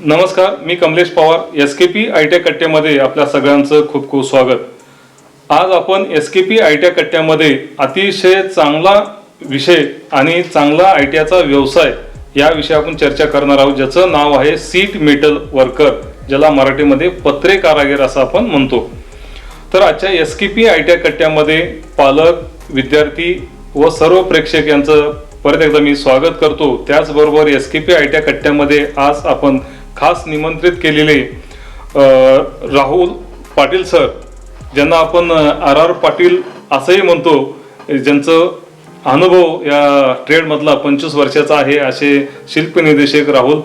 नमस्कार मी Kamlesh Pawar S K P I T कट्ट्यामध्ये आपल्या सगळ्यांचं खूप खूप स्वागत. आज आपण S K P I T कट्ट्यामध्ये अतिशय चांगला विषय आणि चांगला आय टीचा व्यवसाय या विषयी आपण चर्चा करणार आहोत ज्याचं नाव आहे सीट मेटल वर्कर ज्याला मराठीमध्ये पत्रे कारागीर असं आपण म्हणतो. तर आजच्या S K P I T कट्ट्यामध्ये पालक विद्यार्थी व सर्व प्रेक्षक यांचं परत एकदा मी स्वागत करतो. त्याचबरोबर S K P I T कट्ट्यामध्ये आज आपण खास निमंत्रित केलेले राहुल पाटील सर ज्यांना आपण आर आर पाटील असंही म्हणतो ज्यांचं अनुभव या ट्रेडमधला पंचवीस वर्षाचा आहे असे शिल्प निर्देशक राहुल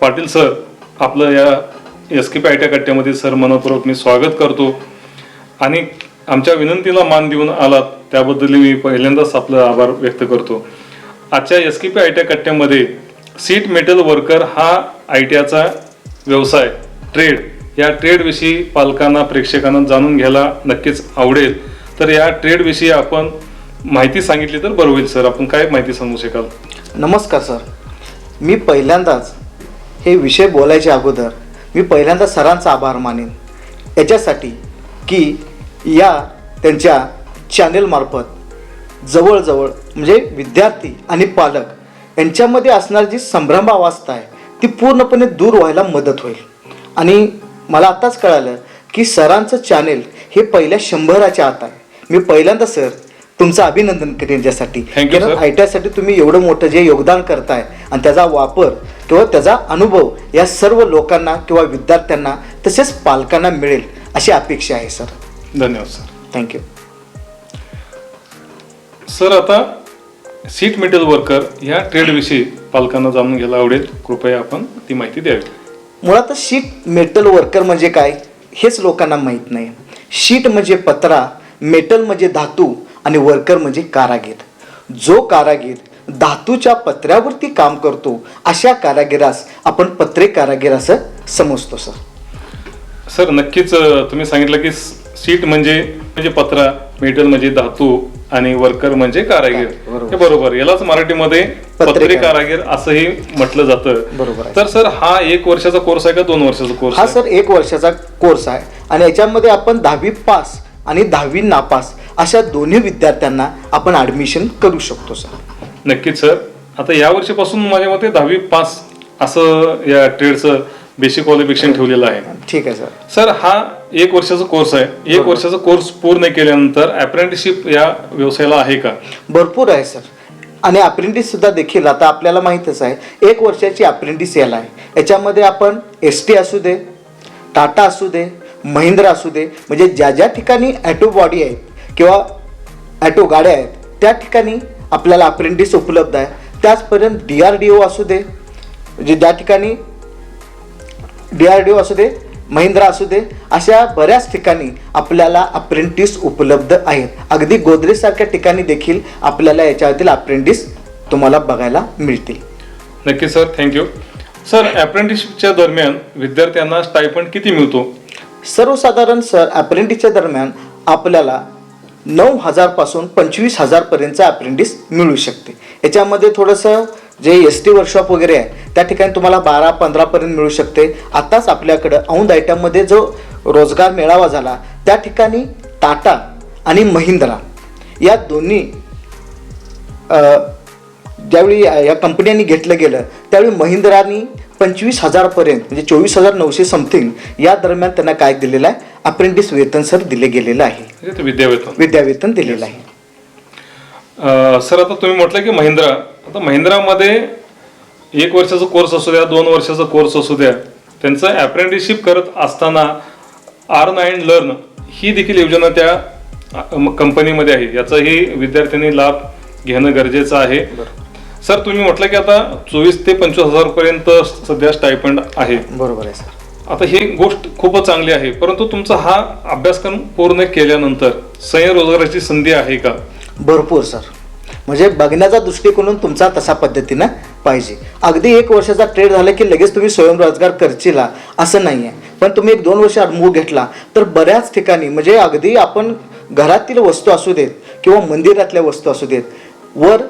पाटील सर आपलं या S K P I T कट्ट्यामध्ये sir मनपूर्वक मी स्वागत करतो. आणि आमच्या विनंतीला मान देऊन आलात त्याबद्दल मी पहिल्यांदाच आपलं आभार व्यक्त करतो. आजच्या S K P I T कट्ट्यामध्ये sheet metal worker हा आय टी आयचा व्यवसाय ट्रेड. या ट्रेडविषयी पालकांना प्रेक्षकांना जाणून घ्यायला नक्कीच आवडेल. तर या ट्रेडविषयी आपण माहिती सांगितली तर बरं होईल सर. आपण काय माहिती सांगू शकाल? नमस्कार सर. मी पहिल्यांदाच हे विषय बोलायच्या अगोदर मी पहिल्यांदा सरांचा आभार मानेन. याच्यासाठी की या त्यांच्या चॅनेलमार्फत जवळजवळ म्हणजे विद्यार्थी आणि पालक यांच्यामध्ये असणारी जी संभ्रमावस्था आहे ती पूर्णपणे दूर व्हायला मदत होईल. आणि मला आत्ताच कळालं की सरांचं चॅनेल हे पहिल्या शंभराच्या आत आहे. मी पहिल्यांदा सर तुमचं अभिनंदन करेन you, कारण. आय टीसाठी तुम्ही एवढं मोठं जे योगदान करताय आणि त्याचा वापर किंवा त्याचा अनुभव या सर्व लोकांना किंवा विद्यार्थ्यांना तसेच पालकांना मिळेल अशी अपेक्षा आहे सर. धन्यवाद सर. थँक्यू सर आता सीट मेटल वर्कर या ट्रेडविषयी पालकांना जाणून घ्यायला आवडेल. कृपया आपण ती माहिती द्यावी. मुळातच शीट मेटल वर्कर म्हणजे काय? हेच लोकांना माहीत नाही. शीट म्हणजे पत्रा मेटल म्हणजे धातू आणि वर्कर म्हणजे कारागीर. जो कारागीर धातूच्या पत्र्यावरती काम करतो अशा कारागिरास आपण पत्रे कारागीर असं समजतो सर. सर नक्कीच तुम्ही सांगितलं की सीट म्हणजे म्हणजे पत्रा मेटल म्हणजे धातू आणि वर्कर म्हणजे कारागीर. बरोबर. हे बरोबर. यालाच मराठीमध्ये पत्रे कारागीर असंही म्हटलं जातं. बरोबर. तर सर हा एक वर्षाचा कोर्स आहे का दोन वर्षाचा कोर्स हा सर एक वर्षाचा कोर्स आहे. आणि याच्यामध्ये आपण दहावी पास आणि दहावी नापास अशा दोन्ही विद्यार्थ्यांना आपण ॲडमिशन करू शकतो सर. नक्कीच सर. आता या वर्षीपासून माझ्या मते दहावी पास असं या ट्रेडचं बेसिक क्वालिफिकेशन ठेवलेलं आहे. ठीक आहे सर सर हा एक वर्षाचा कोर्स आहे. एक वर्षाचा कोर्स पूर्ण केल्यानंतर अप्रेंटिसशिप या व्यवसायाला आहे का? भरपूर आहे सर आणि अप्रेंटिस सुद्धा देखील आता आपल्याला माहीतच आहे एक वर्षाची अप्रेंटिस याला आहे. याच्यामध्ये आपण एस टी असू दे टाटा असू दे महिंद्रा असू दे म्हणजे ज्या ज्या ठिकाणी ॲटो बॉडी आहेत किंवा ॲटो गाड्या आहेत त्या ठिकाणी आपल्याला अप्रेंटिस उपलब्ध आहे. त्याचपर्यंत डी आर डी ओ असू दे म्हणजे ज्या ठिकाणी डी आर डी ओ असू दे महिंद्रा असू दे अशा बऱ्याच ठिकाणी आपल्याला अप्रेंटिस उपलब्ध आहेत. अगदी गोदरेजसारख्या ठिकाणी देखील आपल्याला याच्यातील अप्रेंटिस तुम्हाला बघायला मिळतील. नक्की सर थँक्यू सर अप्रेंटिसशिपच्या दरम्यान विद्यार्थ्यांना स्टायफंड किती मिळतो? सर्वसाधारण सर अप्रेंटिसच्या दरम्यान आपल्याला नऊ हजारपासून पंचवीस हजारपर्यंतचं अप्रेंटिस मिळू शकते. याच्यामध्ये थोडंसं जे एस टी वर्कशॉप वगैरे आहे त्या ठिकाणी तुम्हाला बारा पंधरापर्यंत मिळू शकते. आत्ताच आपल्याकडं औंध आयटममध्ये जो रोजगार मेळावा झाला त्या ठिकाणी टाटा आणि महिंद्रा या दोन्ही ज्यावेळी या कंपन्यांनी घेतलं गेलं त्यावेळी महिंद्रानी पंचवीस हजारपर्यंत म्हणजे चोवीस हजार नऊशे समथिंग या दरम्यान त्यांना काय दिलेलं आहे? अप्रेंटिस वेतन सर दिले गेलेलं आहे. म्हणजे विद्यावेतन. विद्यावेतन दिलेलं आहे. सर आता तुम्ही म्हटलं की महिंद्रा. आता महिंद्रामध्ये एक वर्षाचा कोर्स असू द्या दोन वर्षाचा कोर्स असू द्या त्यांचं अप्रेंटिसशिप करत असताना आर नाईन लर्न ही देखील योजना त्या कंपनीमध्ये आहे. याचाही विद्यार्थ्यांनी लाभ घेणं गरजेचं आहे. सर तुम्ही म्हटलं की आता चोवीस ते पंचवीस हजारपर्यंत सध्या स्टायफंड आहे. बरोबर आहे सर. आता ही गोष्ट खूपच चांगली आहे. परंतु तुमचा हा अभ्यासक्रम पूर्ण केल्यानंतर स्वयंरोजगाराची संधी आहे का? भरपूर सर. म्हणजे बघण्याचा दृष्टिकोन तुमचा तसा पद्धतीनं पाहिजे. अगदी एक वर्षाचा ट्रेड झाला की लगेच तुम्ही स्वयंरोजगार करचिला असं नाही आहे पण तुम्ही एक दोन वर्ष अनुभव घेतला तर बऱ्याच ठिकाणी म्हणजे अगदी आपण घरातील वस्तू असू देत किंवा मंदिरातल्या वस्तू असू देत वर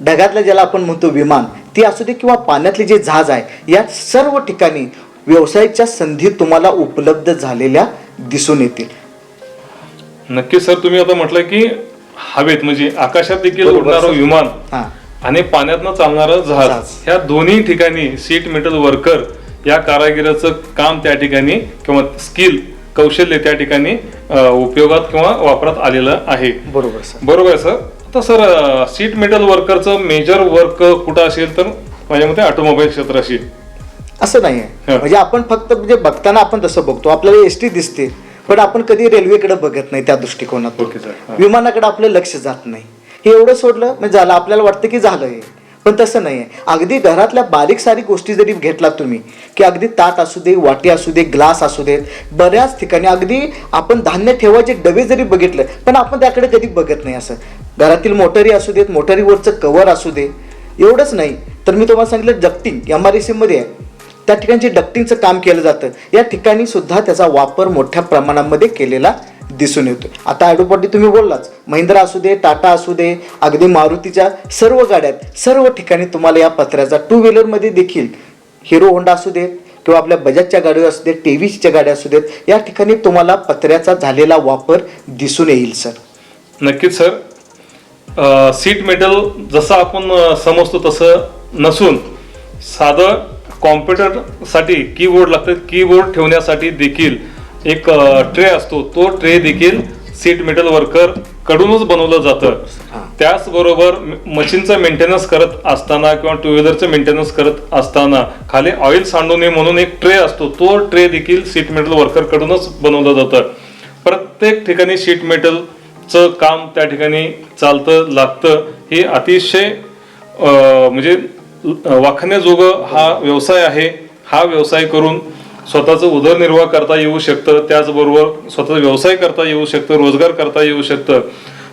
ढगातल्या ज्याला आपण म्हणतो विमान ती असू दे किंवा पाण्यातले जे जहाज आहे या सर्व ठिकाणी व्यवसायाच्या संधी तुम्हाला उपलब्ध झालेल्या दिसून येतील. नक्की सर. तुम्ही आता म्हटलं की हवेत म्हणजे आकाशात देखील बरोबर, उडणारं. विमान हां. आणि पाण्यातनं चालणारं जहाज. जहाज. ह्या दोन्ही ठिकाणी सीट मेटल वर्कर या कारागिराचं काम त्या ठिकाणी किंवा स्किल कौशल्य त्या ठिकाणी अ, उपयोगात किंवा वापरात आलेलं आहे. बरोबर सर. बरोबर आहे सर. आता सर सीट मेटल वर्करचं मेजर वर्क कुठं असेल तर माझ्या मते ऑटोमोबाईल क्षेत्र असेल. असं नाही आहे. म्हणजे आपण फक्त म्हणजे बघताना आपण तसं बघतो. आपल्याला एस टी दिसते. पण आपण कधी रेल्वेकडे बघत नाही त्या दृष्टिकोनातून. सर. विमानाकडे आपलं लक्ष जात नाही. हे एवढं सोडलं म्हणजे झालं आपल्याला वाटतं की झालं हे पण तसं नाही आहे अगदी घरातल्या बारीक सारीक गोष्टी जरी घेतला तुम्ही की अगदी ताट असू दे वाटी असू दे ग्लास असू देत बऱ्याच ठिकाणी अगदी आपण धान्य ठेवायचे डबे जरी बघितलं पण आपण त्याकडे कधी बघत नाही असं. घरातील मोटरी असू देत मोटरीवरचं कवर असू दे एवढंच नाही. तर मी तुम्हाला सांगितलं डक्टिंग एम आरमध्ये आहे. त्या ठिकाणी जे डक्टिंगचं काम केलं जातं. या ठिकाणी सुद्धा त्याचा वापर मोठ्या प्रमाणामध्ये केलेला दिसून येतो आता ॲडोपॉटी तुम्ही बोललाच महिंद्रा असू दे टाटा असू दे अगदी मारुतीच्या सर्व गाड्यात सर्व ठिकाणी तुम्हाला या पत्र्याचा टू व्हीलरमध्ये देखील हिरो होंडा असू देत किंवा आपल्या बजाजच्या गाड्या असू देत टेव्हीसच्या गाड्या असू देत या ठिकाणी तुम्हाला पत्र्याचा झालेला वापर दिसून येईल सर. नक्कीच सर. सीट मेटल जसं आपण समजतो तसं नसून साधं कॉम्प्युटरसाठी कीबोर्ड लागतं. कीबोर्ड ठेवण्यासाठी देखील एक ट्रे असतो. तो ट्रे देखील सीट मेटल वर्कर कडूनच बनवलं जातं. त्याचबरोबर मशीनचं मेंटेनन्स करत असताना किंवा टू व्हीलरचं मेंटेनन्स करत असताना खाली ऑइल सांडू नये म्हणून एक ट्रे असतो. तो ट्रे देखील सीट मेटल वर्कर कडूनच बनवलं जातं. प्रत्येक ठिकाणी शीट मेटलचं काम त्या ठिकाणी चालतं लागतं. हे अतिशय म्हणजे वाखण्याजोगं हा व्यवसाय आहे. हा व्यवसाय करून स्वतःचं उदरनिर्वाह करता येऊ शकतं. त्याचबरोबर स्वतःचा व्यवसाय करता येऊ शकतं. रोजगार करता येऊ शकतं.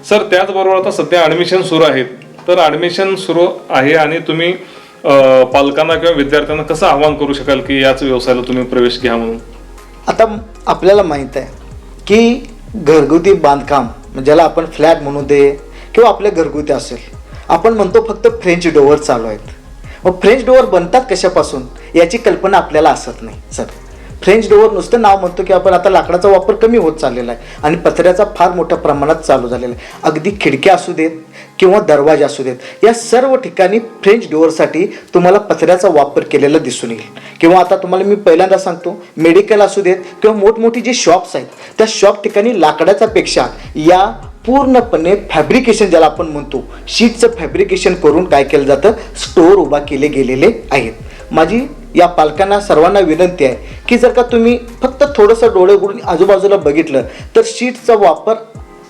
सर त्याचबरोबर आता सध्या ॲडमिशन सुरू आहेत. तर ॲडमिशन सुरू आहे आणि तुम्ही पालकांना किंवा विद्यार्थ्यांना कसं आवाहन करू शकाल की याच व्यवसायाला तुम्ही प्रवेश घ्या म्हणून? आता आपल्याला माहीत आहे की घरगुती बांधकाम म्हणजे ज्याला आपण फ्लॅट म्हणू दे किंवा आपल्या घरगुती असेल आपण म्हणतो फक्त फ्रेंच डोअर चालू आहेत. मग फ्रेंच डोअर बनतात कशापासून? याची कल्पना आपल्याला असत नाही सर फ्रेंच डोअर नुसतं नाव म्हणतो की आपण आता लाकडाचा वापर कमी होत चाललेला आहे आणि पत्र्याचा फार मोठ्या प्रमाणात चालू झालेला आहे. अगदी खिडक्या असू देत किंवा दरवाजा असू देत या सर्व ठिकाणी फ्रेंच डोअरसाठी तुम्हाला पत्र्याचा वापर केलेला दिसून येईल. किंवा आता तुम्हाला मी पहिल्यांदा सांगतो मेडिकल असू देत किंवा मोठमोठी जी शॉप्स आहेत त्या शॉप ठिकाणी लाकडाच्या पेक्षा या पूर्णपणे फॅब्रिकेशन ज्याला आपण म्हणतो शीटचं फॅब्रिकेशन करून काय केलं जातं? स्टोअर उभा केले गेलेले आहेत. माझी या पालकांना सर्वांना विनंती आहे की जर का तुम्ही फक्त थोडंसं डोळे उघडून आजूबाजूला बघितलं तर शीटचा वापर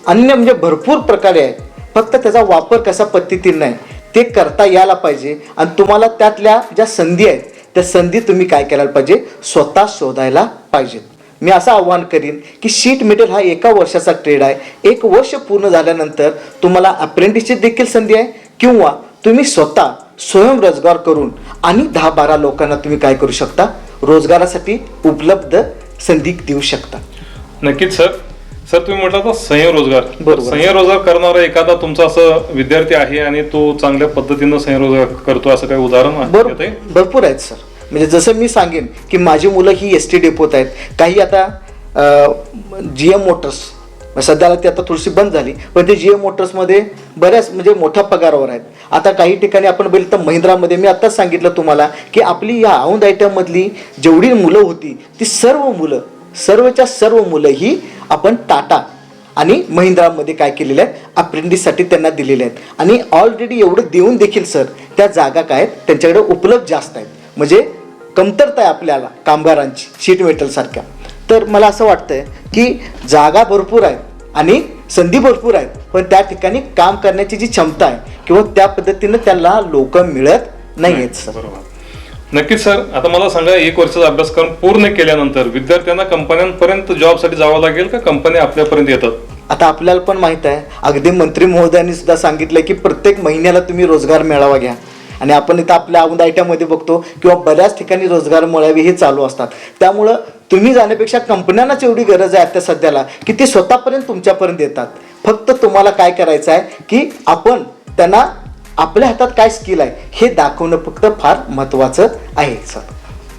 अन्य म्हणजे भरपूर प्रकारे आहे. फक्त त्याचा वापर कसा पद्धतीने आहे ते करता यायला पाहिजे आणि तुम्हाला त्यातल्या ज्या संधी आहेत त्या संधी तुम्ही काय करायला पाहिजे? स्वतः शोधायला पाहिजेत. मी असं आव्हान करीन की शीट मेटल हा एका वर्षाचा ट्रेड आहे. एक वर्ष पूर्ण झाल्यानंतर तुम्हाला अप्रेंटिसची देखील संधी आहे किंवा तुम्ही स्वतः स्वयंरोजगार करून आणि दहा बारा लोकांना तुम्ही काय करू शकता? रोजगारासाठी उपलब्ध संधी देऊ शकता. नक्कीच सर. सर तुम्ही म्हटलं तर स्वयंरोजगार बरोबर. स्वयंरोजगार करणारा एखादा तुमचा असं विद्यार्थी आहे आणि तो चांगल्या पद्धतीनं स्वयंरोजगार करतो असं काही उदाहरण? भरपूर आहेत सर. म्हणजे जसं मी सांगेन की माझी मुलं ही एस टी डेपोत आहेत. काही आता जी एम मोटर्स सध्याला ती आता थोडीशी बंद झाली पण ते जी एम मोटर्समध्ये बऱ्याच म्हणजे मोठ्या पगारावर आहेत. आता काही ठिकाणी आपण बघितलं तर महिंद्रामध्ये मी आत्ताच सांगितलं तुम्हाला की आपली या औंध आयटममधली जेवढी मुलं होती ती सर्व मुलं सर्वच्या सर्व मुलं ही आपण टाटा आणि महिंद्रामध्ये काय केलेलं आहे अप्रेंटिससाठी त्यांना दिलेले आहेत. आणि ऑलरेडी एवढं देऊन देखील सर त्या जागा काय आहेत? त्यांच्याकडे उपलब्ध जास्त आहेत. म्हणजे कमतरता आहे आपल्याला कामगारांची शीट मेटलसारख्या तर मला असं वाटतंय की जागा भरपूर आहेत आणि संधी भरपूर आहेत पण त्या ठिकाणी काम करण्याची जी क्षमता आहे किंवा त्या पद्धतीनं त्यांना लोक मिळत नाही आहेत सर. बरोबर. नक्कीच सर. आता मला सांगा एक वर्षाचा अभ्यासक्रम पूर्ण केल्यानंतर विद्यार्थ्यांना कंपन्यांपर्यंत जॉबसाठी जावं लागेल का कंपन्या आपल्यापर्यंत येतात? आता आपल्याला पण माहीत आहे अगदी मंत्री महोदयांनी सुद्धा सांगितलं की प्रत्येक महिन्याला तुम्ही रोजगार मेळावा घ्या. आणि आपण इथं आपल्या औंध आयट्यामध्ये बघतो किंवा बऱ्याच ठिकाणी रोजगार मेळावे हे चालू असतात. त्यामुळं तुम्ही जाण्यापेक्षा कंपन्यांनाच एवढी गरज आहे आता सध्याला की ते स्वतःपर्यंत तुमच्यापर्यंत येतात. फक्त तुम्हाला काय करायचं आहे की आपण त्यांना आपल्या हातात काय स्किल आहे हे दाखवणं फक्त फार महत्त्वाचं आहे सर.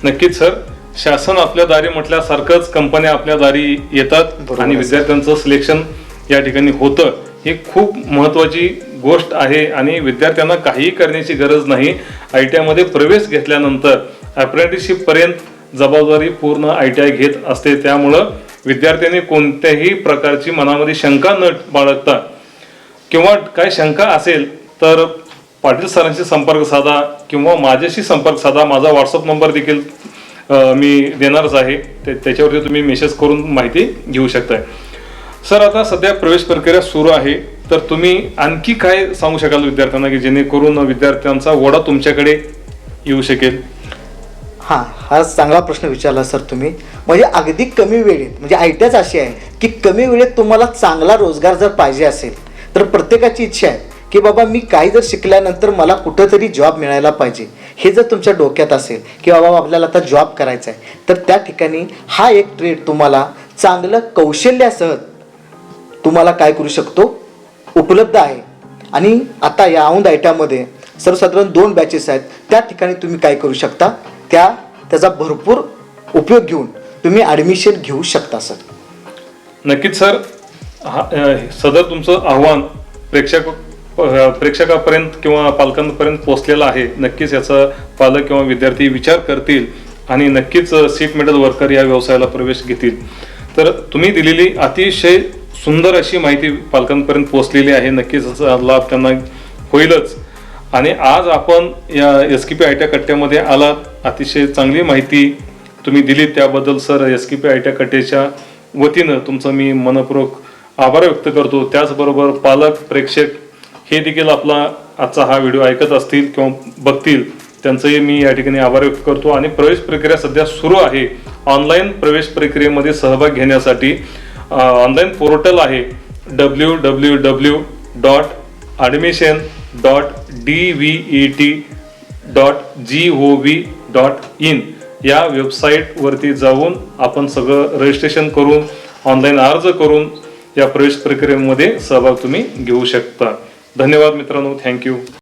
नक्कीच सर. शासन आपल्या दारी म्हटल्यासारखंच कंपन्या आपल्या दारी येतात आणि. विद्यार्थ्यांचं सिलेक्शन या ठिकाणी होतं. ही खूप महत्वाची गोष्ट आहे आणि विद्यार्थ्यांना काहीही करण्याची गरज नाही. आय टी आयमध्ये प्रवेश घेतल्यानंतर अप्रेंटिसशिपपर्यंत जबाबदारी पूर्ण आय टी आय घेत असते. त्यामुळं विद्यार्थ्यांनी कोणत्याही प्रकारची मनामध्ये शंका न बाळगता किंवा काय शंका असेल तर पाटील सरांशी संपर्क साधा किंवा माझ्याशी संपर्क साधा. माझा व्हॉट्सअप नंबर देखील मी देणारच आहे. ते त्याच्यावरती तुम्ही मेसेज करून माहिती घेऊ शकताय. सर आता सध्या प्रवेश प्रक्रिया सुरू आहे. तर तुम्ही आणखी काय सांगू शकाल विद्यार्थ्यांना की जेणेकरून विद्यार्थ्यांचा ओढा तुमच्याकडे येऊ शकेल? हां हा चांगला प्रश्न विचारला सर तुम्ही. म्हणजे अगदी कमी वेळेत म्हणजे आयट्याच अशी आहे की कमी वेळेत तुम्हाला चांगला रोजगार जर पाहिजे असेल तर प्रत्येकाची इच्छा आहे की बाबा मी काही जर शिकल्यानंतर मला कुठंतरी जॉब मिळायला पाहिजे. हे जर तुमच्या डोक्यात असेल की बाबा आपल्याला आता जॉब करायचा आहे तर त्या ठिकाणी हा एक ट्रेड तुम्हाला चांगलं कौशल्यासह तुम्हाला काय करू शकतो? उपलब्ध आहे. आणि आता या औंध आयट्यामध्ये सर्वसाधारण दोन बॅचेस आहेत. त्या ठिकाणी तुम्ही काय करू शकता? त्या त्याचा भरपूर उपयोग घेऊन तुम्ही ॲडमिशन घेऊ शकता सर नक्कीच सर हा सदर तुमचं आव्हान प्रेक्षक प्रेक्षकापर्यंत किंवा पालकांपर्यंत पोहोचलेलं आहे. नक्कीच याचा पालक किंवा विद्यार्थी विचार करतील आणि नक्कीच सीट मेडल वर्कर या व्यवसायाला प्रवेश घेतील. तर तुम्ही दिलेली अतिशय सुंदर अशी माहिती पालकांपर्यंत पोहोचलेली आहे. नक्कीच याचा लाभ त्यांना होईलच. आणि आज आपण या S K P I T कट्ट्यामध्ये आलात. अतिशय चांगली माहिती तुम्ही दिली. त्याबद्दल sir S K P I T कट्ट्याच्या वतीनं तुमचं मी मनपूर्वक आभार व्यक्त करतो. त्याचबरोबर पालक प्रेक्षक हे देखील आपला आजचा हा व्हिडिओ ऐकत असतील किंवा बघतील त्यांचंही मी या ठिकाणी आभार व्यक्त करतो. आणि प्रवेश प्रक्रिया सध्या सुरू आहे. ऑनलाईन प्रवेश प्रक्रियेमध्ये सहभाग घेण्यासाठी ऑनलाईन पोर्टल आहे W W W dot admission dot D V E T dot G O V dot in या वेबसाईटवरती जाऊन आपण सगळं रजिस्ट्रेशन करून ऑनलाईन अर्ज करून या प्रवेश प्रक्रियेमध्ये सहभाग तुम्ही घेऊ शकता. धन्यवाद मित्रांनो. थँक्यू